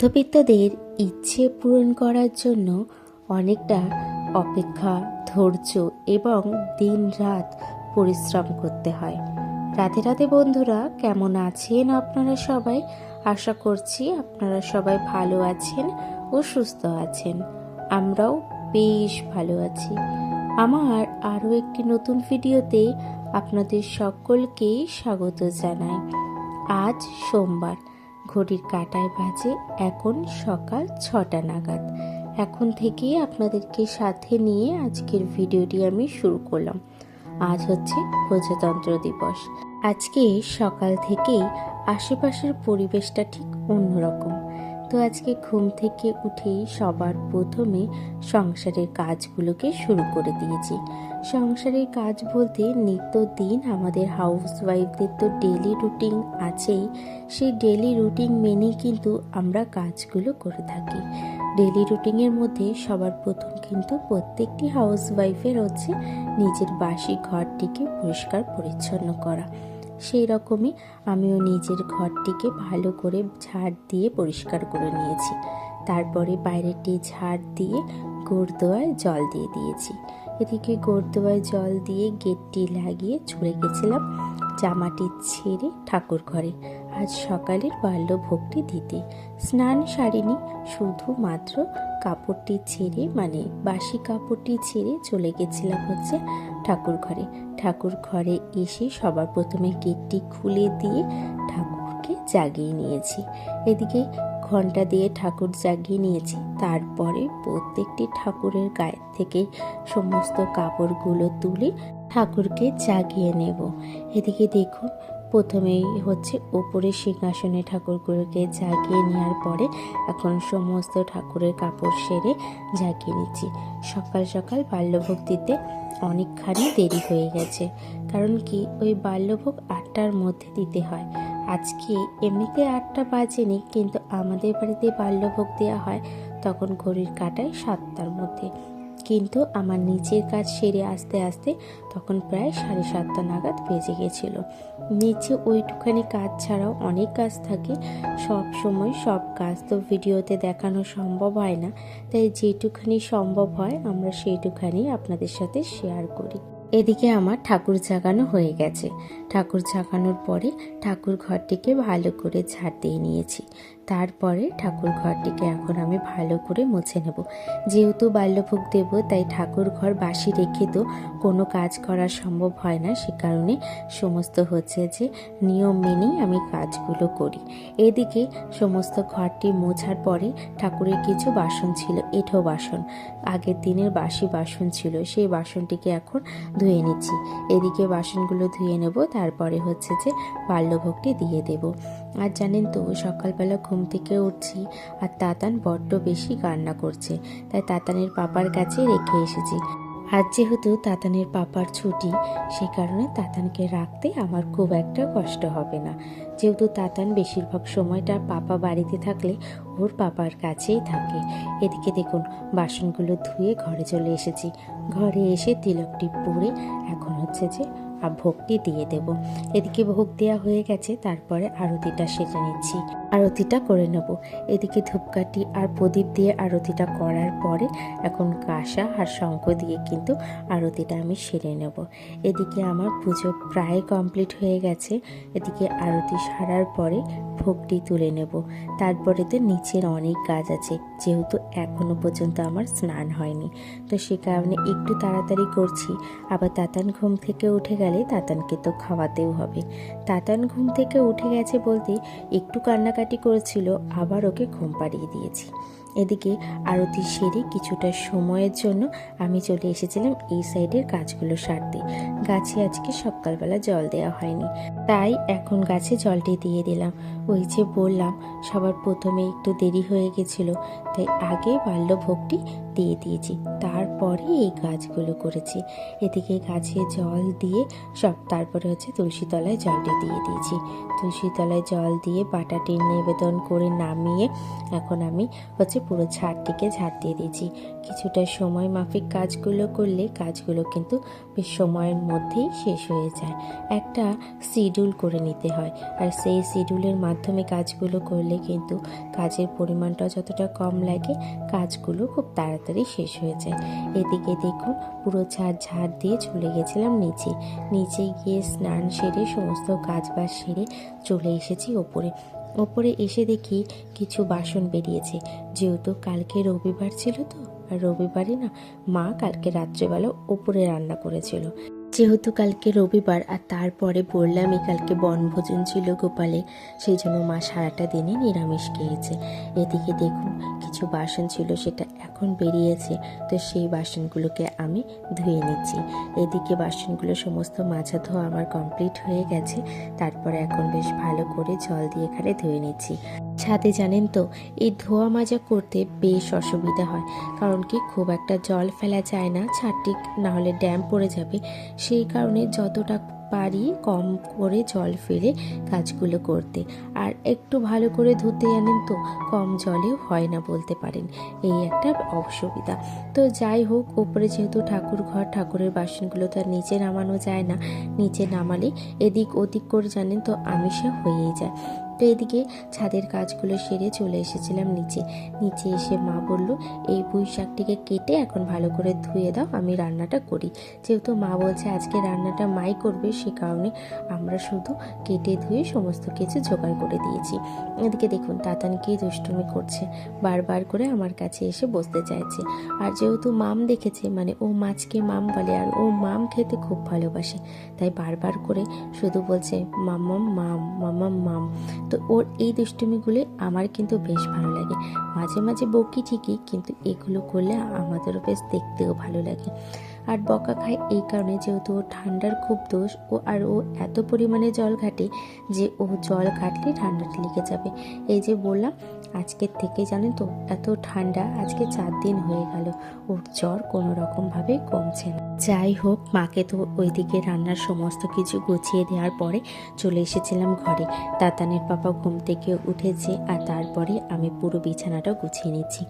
মধ্যবিত্তদের ইচ্ছে পূরণ করার জন্য অনেকটা অপেক্ষা, ধৈর্য এবং দিন রাত পরিশ্রম করতে হয়। রাধে রাধে বন্ধুরা, কেমন আছেন আপনারা সবাই? আশা করছি আপনারা সবাই ভালো আছেন ও সুস্থ আছেন। আমরাও বেশ ভালো আছি। আমার আরও একটি নতুন ভিডিওতে আপনাদের সকলকেই স্বাগত জানাই। আজ সোমবার ঘড়ির কাটায় বাজে এখন সকাল ছটা নাগাদ। এখন থেকেই আপনাদেরকে সাথে নিয়ে আজকের ভিডিওটি আমি শুরু করলাম। আজ হচ্ছে প্রজাতন্ত্র দিবস। আজকে সকাল থেকেই আশেপাশের পরিবেশটা ঠিক অন্যরকম। তো আজকে ঘুম থেকে উঠেই সবার প্রথমে সংসারের কাজগুলোকে শুরু করে দিয়েছি। সংসারের কাজ বলতে নিত্যদিন আমাদের হাউস ওয়াইফদের তো ডেলি রুটিন আছেই। সেই ডেলি রুটিন মেনে কিন্তু আমরা কাজগুলো করে থাকি। ডেলি রুটিনের মধ্যে সবার প্রথম কিন্তু প্রত্যেকটি হাউস ওয়াইফের হচ্ছে নিজের বাসি ঘরটিকে পরিষ্কার পরিচ্ছন্ন করা। সেই রকমই আমিও নিজের ঘরটিকে ভালো করে ঝাড় দিয়ে পরিষ্কার করে নিয়েছি। তারপরে বাইরেটি ঝাড় দিয়ে গোড়দোয়ায় জল দিয়ে দিয়েছি। এদিকে গোড়দোয়ায় জল দিয়ে গেটটি লাগিয়ে চলে গেছিলাম জামাটি ছেড়ে ঠাকুর ঘরে। আজ সকালের বাল্য বাল্যভোগটি দিতে। স্নান সারিনি, শুধুমাত্র কাপড়টি ছেড়ে মানে বাসি কাপড়টি ছেড়ে চলে গেছিলাম হচ্ছে ঠাকুর ঘরে। ঠাকুর ঘরে এসে সবার প্রথমে গেটটি খুলে দিয়ে ঠাকুরকে জাগিয়ে নিয়েছি। এদিকে ঘণ্টা দিয়ে ঠাকুর জাগিয়ে নিয়েছি। তারপরে প্রত্যেকটি ঠাকুরের গায়ে থেকে সমস্ত কাপড়গুলো তুলে ঠাকুরকে জাগিয়ে নেব। এদিকে দেখুন প্রথমেই হচ্ছে ওপরে সিংহাসনে ঠাকুরগুলোকে জাগিয়ে নেওয়ার পরে এখন সমস্ত ঠাকুরের কাপড় সেরে জাগিয়ে নিচ্ছি। সকাল সকাল বাল্যভোগ দিতে অনেকখানি দেরি হয়ে গেছে। কারণ কি? ওই বাল্যভোগ আটটার মধ্যে দিতে হয়। আজকে এমনিতে আটটা বাজেনি, কিন্তু আমাদের বাড়িতে বাল্যভোগ দেওয়া হয় তখন ঘড়ির কাটায় সাতটার মধ্যে। কিন্তু আমার নিচের কাজ সেরে আসতে আসতে তখন প্রায় সাড়ে সাতটা নাগাদ বেজে গেছিল। নিচে ওইটুখানি কাজ ছাড়াও অনেক কাজ থাকে। সব সময় সব কাজ তো ভিডিওতে দেখানো সম্ভব হয় না, তাই যেটুখানি সম্ভব হয় আমরা সেইটুখানি আপনাদের সাথে শেয়ার করি। এদিকে আমার ঠাকুর ঝাঁকানো হয়ে গেছে। ঠাকুর ঝাঁকানোর পরে ঠাকুর ঘরটিকে ভালো করে ঝাড় দিয়ে নিয়েছি। তারপরে ঠাকুর ঘরটিকে এখন আমি ভালো করে মুছে নেব। যেহেতু বাল্যভোগ দেব, তাই ঠাকুর ঘর বাসি রেখে তো কোনো কাজ করা সম্ভব হয় না, সে কারণে সমস্ত হচ্ছে যে নিয়ম মেনেই আমি কাজগুলো করি। এদিকে সমস্ত ঘরটি মোছার পরে ঠাকুরের কিছু বাসন ছিল, এঁঠো বাসন। আগের দিনের বাসি বাসন ছিল, সেই বাসনটিকে এখন ধুয়ে নিচ্ছি। এদিকে বাসনগুলো ধুয়ে নেব, তারপরে হচ্ছে যে বাল্যভোগটি দিয়ে দেব। আর জানেন তো, সকালবেলা ঘুম থেকে উঠছি আর তাতান বড্ড বেশি কান্না করছে। তাই তাতানের পাপার কাছে রেখে এসেছি। আজ যেহেতু তাতানের পাপার ছুটি, সে কারণে তাতানকে রাখতে আমার খুব একটা কষ্ট হবে না। যেহেতু তাতান বেশিরভাগ সময়টা পাপা বাড়িতে থাকলে ওর পাপার কাছেই থাকে। এদিকে দেখুন, বাসনগুলো ধুয়ে ঘরে চলে এসেছি। ঘরে এসে তিলকটি পরে এখন হচ্ছে যে আর ভোগটি দিয়ে দেব। এদিকে ভোগ দেওয়া হয়ে গেছে, তারপরে আরতিটা সেরে নিচ্ছি। আরতিটা করে নেব। এদিকে ধূপকাঠি আর প্রদীপ দিয়ে আরতিটা করার পরে এখন কাঁসা আর শঙ্খ দিয়ে কিন্তু আরতিটা আমি সেরে নেব। এদিকে আমার পুজো প্রায় কমপ্লিট হয়ে গেছে। এদিকে আরতি সারার পরে ভোগটি তুলে নেব। তারপরে তো নিচের অনেক কাজ আছে, যেহেতু এখনও পর্যন্ত আমার স্নান হয়নি। তো সে কারণে একটু তাড়াতাড়ি করছি। আবার তাতান ঘুম থেকে উঠে গেলে তাতানকে তো খাওয়াতেও হবে। তাতান ঘুম থেকে উঠে গেছে বলতে একটু কান্নাকাটি করেছিল, আবার ওকে ঘুম পাড়িয়ে দিয়েছি। এদিকে আরতি সেরে কিছুটা সময়ের জন্য আমি চলে এসেছিলাম এই সাইডের গাছগুলো সারতে। গাছে আজকে সকালবেলা জল দেওয়া হয়নি। তাই এখন গাছে জলটি দিয়ে দিলাম। ওই যে বললাম, সবার প্রথমে একটু দেরি হয়ে গেছিল, তাই আগে বাল্যভোগটি দিয়ে দিয়েছি। তারপরে এই গাছগুলো করেছি। এদিকে গাছে জল দিয়ে সব, তারপরে হচ্ছে তুলসী তলায় জলটি দিয়ে দিয়েছি। তুলসী তলায় জল দিয়ে বাটাটি নিবেদন করে নামিয়ে এখন আমি হচ্ছে পুরো ছাদটিকে ঝাড় দিয়ে দিয়েছি। কিছুটা সময় মাফিক কাজগুলো করলে কাজগুলো কিন্তু বেশ সময়ের মধ্যেই শেষ হয়ে যায়। একটা শিডিউল করে নিতে হয়। আর সেই শিডিউলের মাধ্যমে কাজগুলো করলে কিন্তু কাজের পরিমাণটা যতটা কম লাগে, কাজগুলো খুব তাড়াতাড়ি শেষ হয়ে যায়। এদিকে দেখুন, পুরো ঝাড় ঝাড় দিয়ে চলে গেছিলাম নিচে। নিচে গিয়ে স্নান সেরে সমস্ত কাজ বাজ সেরে চলে এসেছি ওপরে। ওপরে এসে দেখি কিছু বাসন বেরিয়েছে। যেহেতু কালকে রবিবার ছিল তো আর রবিবারে না, মা কালকে রাত্রেবেলা ওপরে রান্না করেছিল। যেহেতু কালকে রবিবার, আর তারপরে বললামই কালকে বনভোজন ছিল গোপালে, সেই জন্য মা সারাটা দিনে নিরামিষ খেয়েছে। এদিকে দেখুন, কিছু বাসন ছিল, সেটা এখন বেরিয়েছে, তো সেই বাসনগুলোকে আমি ধুয়ে নিচ্ছি। এদিকে বাসনগুলো সমস্ত মাজা ধোয়া আমার কমপ্লিট হয়ে গেছে, তারপরে এখন বেশ ভালো করে জল দিয়ে এখানে ধুয়ে নিচ্ছি। ছাদে জানেন তো, এই ধোয়া মাজা করতে বেশ অসুবিধা হয়। কারণ কি, খুব একটা জল ফেলা যায় না, ছাদটি না হলে ড্যাম পড়ে যাবে। সেই কারণে যতটা পারি কম করে জল ফেলে কাজগুলো করতে। আর একটু ভালো করে ধুতে জানেন তো, কম জলেও হয় না বলতে পারেন। এই একটা অসুবিধা। তো যাই হোক, ওপরে যেহেতু ঠাকুর ঘর, ঠাকুরের বাসনগুলো তো আর নিচে নামানো যায় না। নিচে নামালে এদিক ওদিক করে জানেন তো আমিষা হয়েই যায়। তো এদিকে ছাদের কাজগুলো সেরে চলে এসেছিলাম নিচে। নিচে এসে মা বলল, এই পুঁই শাকটিকে কেটে এখন ভালো করে ধুয়ে দাও, আমি রান্নাটা করি। যেহেতু মা বলছে আজকে রান্নাটা মাই করবে, সে কারণে আমরা শুধু কেটে ধুয়ে সমস্ত কিছু জোগাড় করে দিয়েছি। এদিকে দেখুন তাতানকেই দুষ্টুমি করছে। বারবার করে আমার কাছে এসে বসতে চাইছে। আর যেহেতু মাম দেখেছে মানে ও মাছকে মাম বলে, আর ও মাম খেতে খুব ভালোবাসে, তাই বারবার করে শুধু বলছে, মাম্মাম, মাম মাম্মাম, মাম। তো ওর এই দুষ্টুমিগুলো আমার কিন্তু বেশ ভালো লাগে। মাঝে মাঝে বকি ঠিকই, কিন্তু এগুলো করলে আমাদেরও বেশ দেখতেও ভালো লাগে। আর বকা খায় এই কারণে যেহেতু ও ঠান্ডার খুব দোষ, ও আর ও এত পরিমাণে জল ঘাটে যে ও জল ঘাটলে ঠান্ডাটা লেগে যাবে। এই যে বললাম আজকের থেকে জানেন তো, এত ঠান্ডা আজকে চার দিন হয়ে গেল। ওর জ্বর কোনো রকমভাবে কমছে না। যাই হোক, মাকে তো ওইদিকে রান্নার সমস্ত কিছু গুছিয়ে দেওয়ার পরে চলে এসেছিলাম ঘরে। তাতানের পাপা ঘুম থেকে উঠেছে আর তারপরে আমি পুরো বিছানাটা গুছিয়ে নিচ্ছি।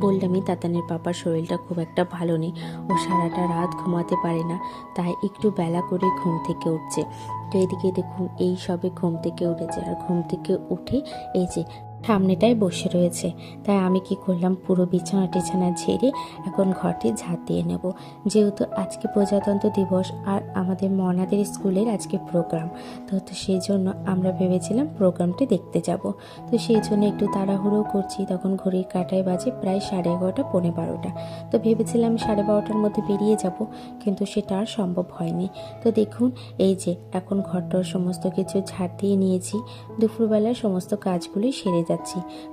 বললামই তাতানের পাপার শরীরটা খুব একটা ভালো নেই। ও সারাটা রাত ঘুমাতে পারে না, তাই একটু বেলা করে ঘুম থেকে উঠছে। তো এদিকে দেখুন, এই সবে ঘুম থেকে উঠেছে। আর ঘুম থেকে উঠে এই যে সামনেটায় বসে রয়েছে। তাই আমি কি করলাম, পুরো বিছানা টিছানা ঝেড়ে এখন ঘরটি ঝাঁট দিয়ে নেব। যেহেতু আজকে প্রজাতন্ত্র দিবস আর আমাদের মনাদের স্কুলের আজকে প্রোগ্রাম, তো তো সেই জন্য আমরা ভেবেছিলাম প্রোগ্রামটি দেখতে যাব। তো সেই জন্য একটু তাড়াহুড়ো করছি। তখন ঘড়ির কাটায় বাজে প্রায় সাড়ে এগারোটা, পৌনে বারোটা। তো ভেবেছিলাম সাড়ে বারোটার মধ্যে বেরিয়ে যাব, কিন্তু সেটা আর সম্ভব হয়নি। তো দেখুন, এই যে এখন ঘরটার সমস্ত কিছু ঝাঁট দিয়ে নিয়েছি। দুপুরবেলা সমস্ত কাজগুলি সেরে যাচ্ছি।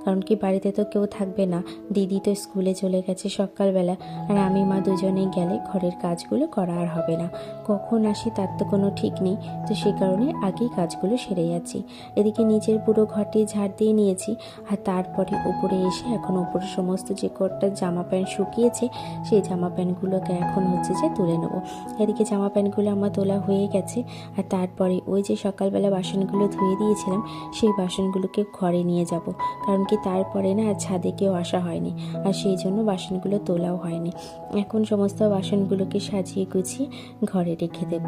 কারণ কি বাড়িতে তো কেউ থাকবে না। দিদি তো স্কুলে চলে গেছে সকালবেলা। আর আমি, মা দুজনেই গেলে ঘরের কাজগুলো করা আর হবে না। কখন আসি তার তো কোনো ঠিক নেই। তো সে কারণে আগেই কাজগুলো সেরে যাচ্ছি। এদিকে নিজের পুরো ঘরটি ঝাড় দিয়ে নিয়েছি। আর তারপরে উপরে এসে এখন উপরে সমস্ত যে কটা জামা প্যান্ট শুকিয়েছে, সেই জামা প্যান্টগুলোকে এখন হচ্ছে যে তুলে নেব। এদিকে জামা প্যান্টগুলো আমার তোলা হয়ে গেছে। আর তারপরে ওই যে সকালবেলা বাসনগুলো ধুয়ে দিয়েছিলাম, সেই বাসনগুলোকে ঘরে নিয়ে যাব। কারণ কি তারপরে না আর ছাদে কেউ আসা হয়নি। আর সেই জন্য বাসনগুলো তোলাও হয়নি। এখন সমস্ত বাসনগুলোকে সাজিয়ে গুছিয়ে ঘরে রেখে দেব।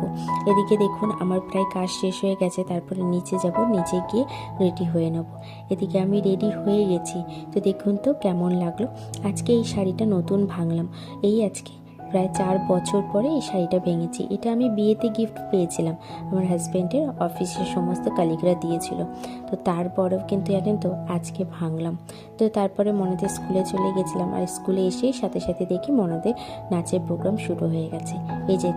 এদিকে দেখুন, আমার প্রায় কাজ শেষ হয়ে গেছে, তারপরে নিচে যাব, নিচে গিয়ে রেডি হয়ে নেব। এদিকে আমি রেডি হয়ে গেছি। তো দেখুন তো কেমন লাগল। আজকে এই শাড়িটা নতুন ভাঙলাম। এই আজকে প্রায় চার বছর পরে এই শাড়িটা ভেঙেছি। এটা আমি বিয়েতে গিফট পেয়েছিলাম। আমার হাজব্যান্ডের অফিসের সমস্ত কালিগরা দিয়েছিল। তো তারপরেও কিন্তু জানেন তো, আজকে ভাঙলাম। তো তারপরে মনাদের স্কুলে চলে গেছিলাম। আর স্কুলে এসেই সাথে সাথে দেখি মনাদের নাচের প্রোগ্রাম শুরু হয়ে গেছে। এই যে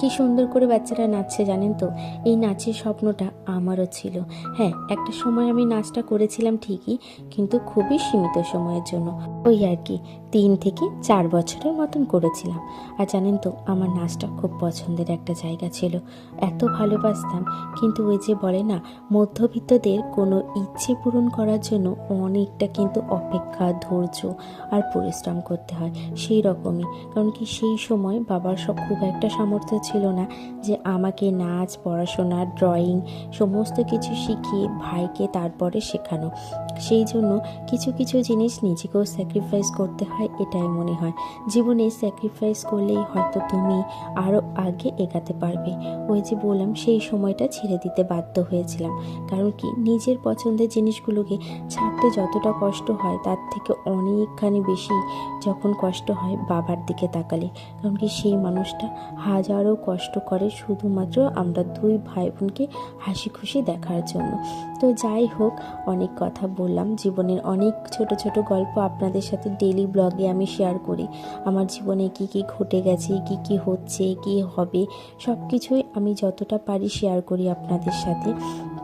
কি সুন্দর করে বাচ্চারা নাচছে জানেন তো? এই নাচের স্বপ্নটা আমারও ছিল। হ্যাঁ একটা সময় আমি নাচটা করেছিলাম ঠিকই, কিন্তু খুবই সীমিত সময়ের জন্য। ওই আর কি তিন থেকে চার বছরের মতন করেছিলাম। আর জানেন তো, আমার নাচটা খুব পছন্দের একটা জায়গা ছিল। এত ভালোবাসতাম, কিন্তু ওই যে বলে না, মধ্যবিত্তদের কোনো ইচ্ছে পূরণ করার জন্য অনেকটা কিন্তু অপেক্ষা, ধৈর্য আর পরিশ্রম করতে হয় সেই রকমই। কারণ কি সেই সময় বাবার সব খুব একটা সামর্থ্য ছিল না যে আমাকে নাচ, পড়াশোনা, ড্রয়িং সমস্ত কিছু শিখিয়ে ভাইকে তারপরে শেখানো। সেই জন্য কিছু কিছু জিনিস নিজেকেও স্যাক্রিফাইস করতে হয় হয়, এটাই মনে হয়। জীবনে স্যাক্রিফাইস করলেই হয়তো তুমি আরও আগে এগাতে পারবে। ওই যে বললাম, সেই সময়টা ছেড়ে দিতে বাধ্য হয়েছিলাম। কারণ কি? নিজের পছন্দের জিনিসগুলোকে ছাড়তে যতটা কষ্ট হয়, তার থেকে অনেকখানি বেশি যখন কষ্ট হয় বাবার দিকে তাকালে। কারণ কি? সেই মানুষটা হাজারো কষ্ট করে শুধুমাত্র আমরা দুই ভাই বোনকে হাসি খুশি দেখার জন্য। তো যাই হোক, অনেক কথা বললাম। জীবনের অনেক ছোট ছোট গল্প আপনাদের সাথে ডেলি ব্লগে আমি শেয়ার করি। আমার জীবনে কি কি ঘটে গেছে, কি কি হচ্ছে, কি হবে সব কিছুই আমি যতটা পারি শেয়ার করি আপনাদের সাথে।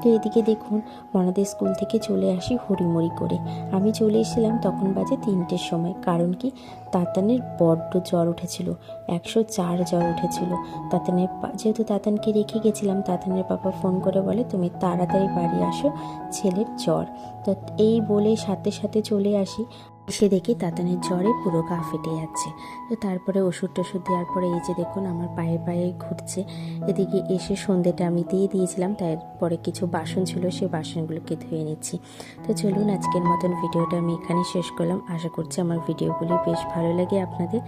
তো এদিকে দেখুন, মনাদের স্কুল থেকে চলে আসি হরিমরি করে। আমি চলে এসেছিলাম তখন বাজে তিনটের সময়, কারণ কি? তাতানের বড্ড জ্বর উঠেছিল, একশো চার জ্বর উঠেছিল। তাতানের যেহেতু তাতানকে রেখে গেছিলাম, তাতানের বাবা ফোন করে বলে, তুমি তাড়াতাড়ি বাড়ি আসো, ছেলের জ্বর। তো এই বলে সাথে সাথে চলে আসি। এসে দেখি তাতানের জ্বরে পুরো গা ফেটে যাচ্ছে। তো তারপরে ওষুধ টষুধ দেওয়ার পরে এই যে দেখুন আমার পায়ে পায়ে ঘুরছে। এদিকে এসে সন্ধ্যেটা আমি দিয়ে দিয়েছিলাম, তারপরে কিছু বাসন ছিল সেই বাসনগুলোকে ধুয়ে নিচ্ছি। তো চলুন আজকের মতন ভিডিওটা আমি এখানে শেষ করলাম। আশা করছি আমার ভিডিওগুলি বেশ ভালো লাগে আপনাদের।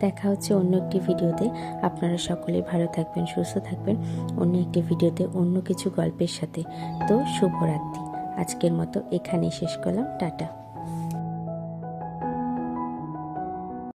দেখা হচ্ছে অন্য একটি ভিডিওতে। আপনারা সকলে ভালো থাকবেন, সুস্থ থাকবেন। অন্য একটি ভিডিওতে অন্য কিছু গল্পের সাথে। তো শুভরাত্রি। আজকের মতো এখানেই শেষ করলাম। টাটা।